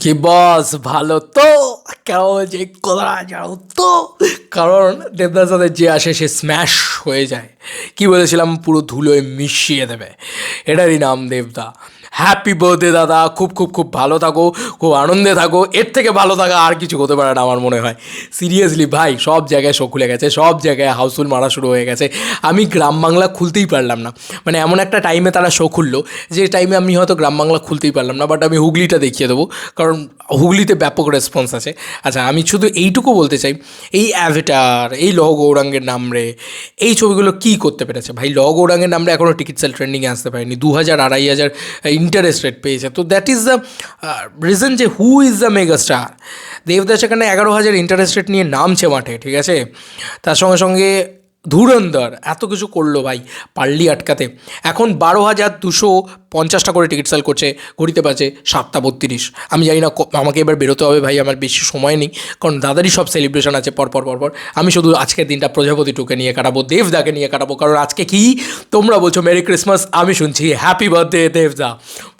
কি বস, ভালো তো? কেউ যে কোথায় যাও তো? কারণ দেবদার সাথে যে আসে, সে স্ম্যাশ হয়ে যায়। কি বলেছিলাম? পুরো ধুলোয় মিশিয়ে দেবে। এটারই নাম দেবদা। হ্যাপি বার্থডে দাদা। খুব খুব খুব ভালো থাকো। খুব আনন্দে থাকো। এর থেকে ভালো থাকা আর কিছু হতে পারে না আমার মনে হয়। সিরিয়াসলি ভাই, সব জায়গায় শো খুলে গেছে। সব জায়গায় হাউসফুল মারা শুরু হয়ে গেছে। আমি গ্রাম বাংলা খুলতেই পারলাম না। মানে এমন একটা টাইমে তারা শো খুললো, যে টাইমে আমি হয়তো গ্রাম বাংলা খুলতেই পারলাম না বাট আমি হুগলিটা দেখিয়ে দেবো। কারণ হুগলিতে ব্যাপক রেসপন্স আছে। আচ্ছা আমি শুধু এইটুকু বলতে চাই, এই অ্যাভেটার এই লহ গৌরাঙ্গের নামরে এই ছবিগুলো কী করতে পেরেছে? ভাই, লহ গৌরাঙ্গের নামরে এখনও টিকিট সেল ট্রেন্ডিংয়ে আসতে পারেনি। দু হাজার আড়াই হাজার ইন্টারেস্ট রেট পেয়েছে। তো দ্যাট ইজ দ্য রিজন যে who is the mega star Devdas এখানে এগারো হাজার ইন্টারেস্ট রেট নিয়ে নামছে মাঠে, ঠিক আছে? তার সঙ্গে সঙ্গে ধুরন্ধর, এত কিছু করল ভাই পারলি আটকাতে। এখন বারো হাজার দুশো পঞ্চাশটা করে টিকিট সেল করছে, ঘড়িতে পাচ্ছে সাতটা বত্রিশ। আমি জানি না আমাকে এবার বেরোতে হবে ভাই, আমার বেশি সময় নেই, কারণ দাদারই সব সেলিব্রেশন আছে পরপর পরপর আমি শুধু আজকের দিনটা প্রজাপতি টুকে নিয়ে কাটাবো, দেবদাকে নিয়ে কাটাবো, কারণ আজকে কি? তোমরা বলছো মেরি ক্রিসমাস আমি শুনছি হ্যাপি বার্থডে দেবদা।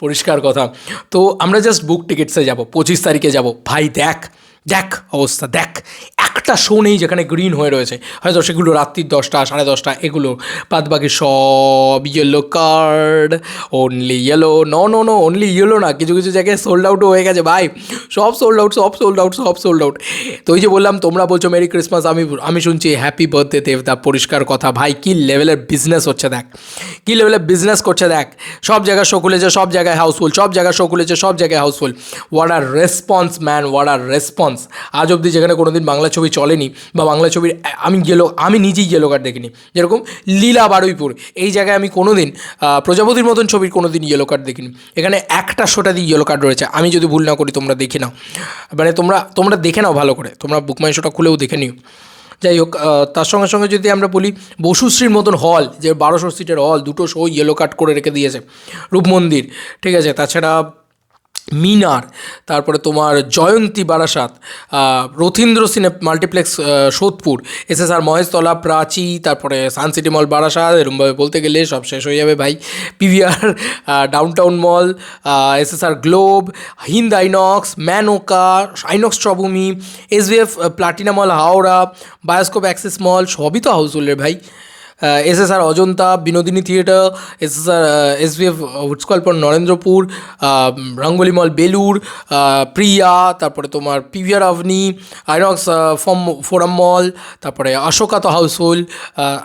পরিষ্কার কথা। তো আমরা জাস্ট বুক টিকিটসে যাব, পঁচিশ তারিখে যাব। ভাই, দেখ দেখ অবস্থা, দেখ। একটা শো নেই যেখানে গ্রিন হয়ে রয়েছে। হয়তো সেগুলো রাত্রির দশটা, সাড়ে দশটা, এগুলো। বাদ বাকি সব ইয়েলো কার্ড অনলি ইয়েলো ন নো নো অনলি ইয়েলো না। কিছু কিছু জায়গায় সোল্ড আউটও হয়ে গেছে ভাই। সব সোল্ড আউট সব সোল্ড আউট সব সোল্ড আউট তো ওই যে বললাম, তোমরা বলছো মেরি ক্রিসমাস আমি আমি শুনছি হ্যাপি বার্থডে দেবদা পরিষ্কার কথা। ভাই, কী লেভেলের বিজনেস হচ্ছে দেখ। কী লেভেলের বিজনেস করছে দেখ। সব জায়গায় শো খুলেছে, সব জায়গায় হাউসফুল সব জায়গায় শো খুলেছে, সব জায়গায় housefull what are response man what are response আজ অবধি যেখানে কোনো দিন বাংলা ছবি চলেনি বা বাংলা ছবির, আমি গেলো, আমি নিজেই গেলো কার্ড দেখিনি। যেরকম লীলা বারুইপুর, এই জায়গায় আমি কোনো দিন প্রজাপতির মতন ছবির কোনো দিন ইয়েলো কার্ড দেখিনি। এখানে একটা শোটা দিয়ে ইয়েলো কার্ড রয়েছে। আমি যদি ভুল না করি, তোমরা দেখে নাও। মানে তোমরা তোমরা দেখে নাও ভালো করে। তোমরা বুকমাই শোটা খুলেও দেখে নিও। যাই হোক তার সঙ্গে সঙ্গে যদি আমরা বলি বসুশ্রীর মতন হল যে বারোশো সিটের হল দুটো শো ইয়েলো কাট করে রেখে দিয়েছে। রূপমন্দির, ঠিক আছে? তাছাড়া মিনার, তারপরে তোমার Jayanti Barasat Rathindra cine multiplex Sodepur S S R Maheshtala, Prachi, তারপরে সানসিটি মল, বারাসাত, এরমভাবে বলতে গেলে সব শেষ হয়ে যাবে ভাই। PVR Downtown mall S S R Globe, Hind INOX, Menoka, INOX ট্রবুমি S Platina mall, Howrah, Bioscope Axis mall, সবই তো হাউসফুলের ভাই। S S R Ajanta, Binodini theatre S S R S B F উৎসকল্পন Narendrapur Rangoli mall Belur Priya, তারপরে তোমার PVR Avani INOX form Forum mall তারপরে অশোকা তো housefull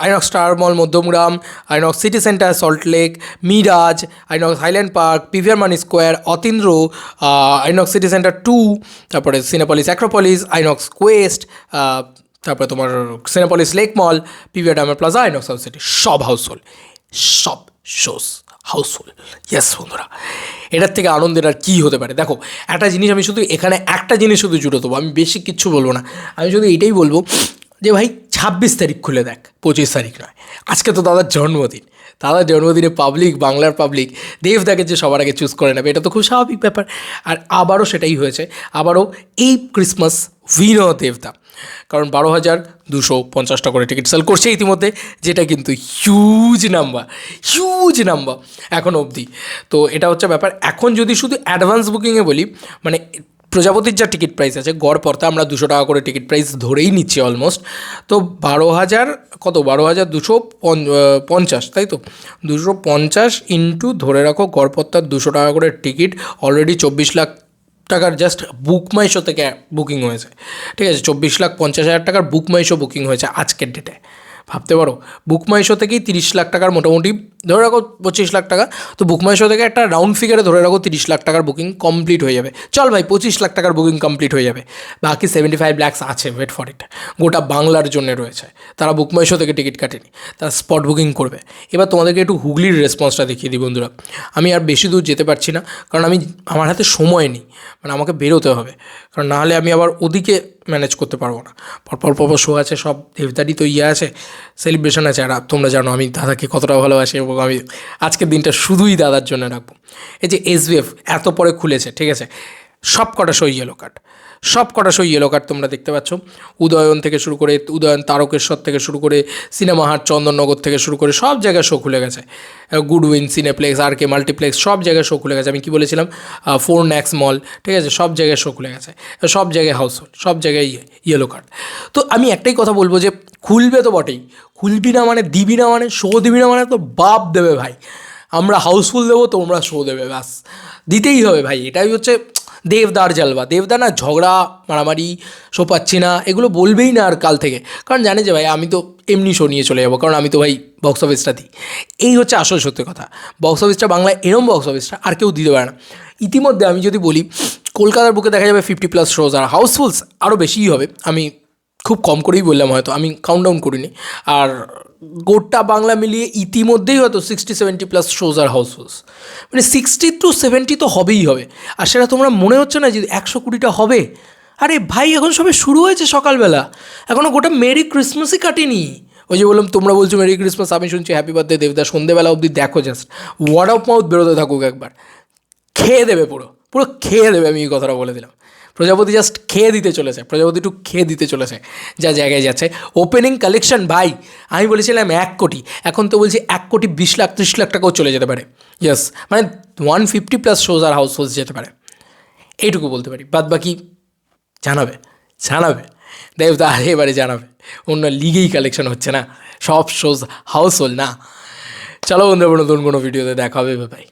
INOX Star mall Madhyamgram INOX City Centre Salt Lake Miraj INOX Highland Park PVR Mani Square Atindra INOX city centre two তারপরে Cinepolis Acropolis INOX Quest তারপরে তোমার Cinepolis Lake mall PVR Diamond Plaza INOX house City সব Housefull সব shows house full yes বন্ধুরা, এটার থেকে আনন্দের আর কী হতে পারে? দেখো, একটা জিনিস আমি শুধু এখানে একটা জিনিস শুধু জুড়ে দেবো, আমি বেশি কিচ্ছু বলব না। আমি শুধু এটাই বলব যে ভাই, ছাব্বিশ তারিখ খুলে দেখ, পঁচিশ তারিখ নয়। আজকে তো দাদার জন্মদিন। দাদার জন্মদিনে পাবলিক বাংলার পাবলিক দেবদাকে যে সবার আগে চুজ করে নেবে, এটা তো খুব স্বাভাবিক ব্যাপার। আর আবারও সেটাই হয়েছে, আবারও এই ক্রিসমাস উইন দেবদা কারণ বারো হাজার দুশো পঞ্চাশটা করে টিকিট সেল করছে ইতিমধ্যে, যেটা কিন্তু হিউজ নাম্বার হিউজ নাম্বার এখন অবধি। তো এটা হচ্ছে ব্যাপার। এখন যদি শুধু অ্যাডভান্স বুকিংয়ে বলি মানে প্রজাপতির যা টিকিট প্রাইস আছে, গড় পড়তে আমরা দুশো টাকা করে টিকিট প্রাইস ধরেই নিচ্ছি অলমোস্ট তো বারো হাজার, কত? বারো হাজার দুশো পঞ্চ- পঞ্চাশ, তাই তো? দুশো পঞ্চাশ ইন্টু ধরে রাখো গড়পত্তার দুশো টাকা করে টিকিট অলরেডি চব্বিশ লাখ টাকার জাস্ট বুক মাইশো থেকে বুকিং হয়েছে। ঠিক আছে, চব্বিশ লাখ পঞ্চাশ হাজার টাকার বুক মাইশো বুকিং হয়েছে আজকের ডেটে ভাবতে পারো। বুক মাই শো থেকেই তিরিশ লাখ টাকার মোটামুটি, ধরে রাখো পঁচিশ লাখ টাকা, তো বুক মাই শো থেকে একটা রাউন্ড ফিগারে ধরে রাখো তিরিশ লাখ টাকার বুকিং কমপ্লিট হয়ে যাবে। চল ভাই, পঁচিশ লাখ টাকার বুকিং কমপ্লিট হয়ে যাবে। বাকি সেভেন্টি ফাইভ ল্যাক্স আছে ওয়েট ফর ইট গোটা বাংলার জন্য রয়েছে। তারা বুক মাই শো থেকে টিকিট কাটেনি, তারা স্পট বুকিং করবে। এবার তোমাদেরকে একটু হুগলির রেসপন্সটা দেখিয়ে দিই, বন্ধুরা। আমি আর বেশি দূর যেতে পারছি না, কারণ আমি, আমার হাতে সময় নেই। মানে আমাকে বেরোতে হবে। কারণ নাহলে আমি আবার ওদিকে ম্যানেজ করতে পারব না। পরপর পর শো আছে, সব দেবদারই তো ইয়ে আছে সেলিব্রেশন আছে। আর তোমরা জানো আমি দাদাকে কতটা ভালোবাসি এবং আমি আজকের দিনটা শুধুই দাদার জন্য রাখব। এই যে এসবিএফ এত পরে খুলেছে, ঠিক আছে? সব কটা শো ইয়েলো কার্ড সব কটা শো ইয়েলো কার্ড তোমরা দেখতে পাচ্ছ। উদয়ন থেকে শুরু করে, উদয়ন তারকেশ্বর থেকে শুরু করে সিনেমা হাট চন্দননগর থেকে শুরু করে সব জায়গায় শো খুলে গেছে। গুডউইন সিনেপ্লেক্স আর কে মাল্টিপ্লেক্স সব জায়গায় শো খুলে গেছে। আমি কি বলেছিলাম? ফোর ন্যাক্স মল ঠিক আছে? সব জায়গায় শো খুলে গেছে। সব জায়গায় হাউসফুল সব জায়গায় ইয়েলো কার্ড তো আমি একটাই কথা বলব যে, খুলবে তো বটেই। খুলবি না মানে দিবি না মানে শো দিবি না মানে তো বাপ দেবে ভাই। আমরা হাউসফুল দেবো, তোমরা শো দেবে, ব্যাস। দিতেই হবে ভাই। এটাই হচ্ছে দেবদার জালবা। দেবদা না ঝগড়া, মারামারি শো পাচ্ছি না এগুলো বলবেই না আর কাল থেকে। কারণ জানে যে ভাই, আমি তো এমনি শো নিয়ে চলে যাব। কারণ আমি তো ভাই বক্স অফিসটা দিই। এই হচ্ছে আসল সত্যি কথা। বক্স অফিসটা বাংলায় এরম বক্স অফিসটা আর কেউ দিতে পারে না। ইতিমধ্যে আমি যদি বলি, কলকাতার বুকে দেখা যাবে ফিফটি প্লাস শোজ আর হাউসফুলস আরও বেশিই হবে। আমি খুব কম করেই বললাম হয়তো। আমি কাউন্ট ডাউন করিনি। আর গোটা বাংলা মিলিয়ে ইতিমধ্যেই হয়তো সিক্সটি সেভেন্টি প্লাস শোজ আর হাউসফুলস মানে সিক্সটি টু সেভেন্টি তো হবেই হবে। আর সেটা তোমরা মনে হচ্ছে না যে একশো কুড়িটা হবে? আরে ভাই, এখন সবে শুরু হয়েছে সকালবেলা। এখনও গোটা মেরি ক্রিসমাসই কাটেনি। ওই যে বললাম, তোমরা বলছো মেরি ক্রিসমাস আমি শুনছি হ্যাপি বার্থডে দেবদা, সন্ধেবেলা অবধি দেখো জাস্ট ওয়ার্ড অফ মাউথ বেরোতে থাকুক একবার। খেয়ে দেবে পুরো। পুরো খেয়ে দেবে, আমি এই কথাটা বলে দিলাম। প্রজাপতি জাস্ট খেয়ে দিতে চলেছে, প্রজাপতি একটু খেয়ে দিতে চলেছে, যা জায়গায় যাচ্ছে। ওপেনিং কালেকশন ভাই আমি বলেছিলাম এক কোটি, এখন তো বলছি এক কোটি বিশ লাখ, ত্রিশ লাখ টাকাও চলে যেতে পারে। ইয়েস মানে ওয়ান ফিফটি প্লাস শোজ আর হাউস হোল্স যেতে পারে। এইটুকু বলতে পারি, বাদ বাকি জানাবে জানাবে। দেবদা এবারে জানাবে। অন্য লিগেই কালেকশন হচ্ছে না, সব শোজ হাউস হোল্ড না। চলো বন্ধু নতুন কোনো ভিডিওতে দেখা হবে ভাই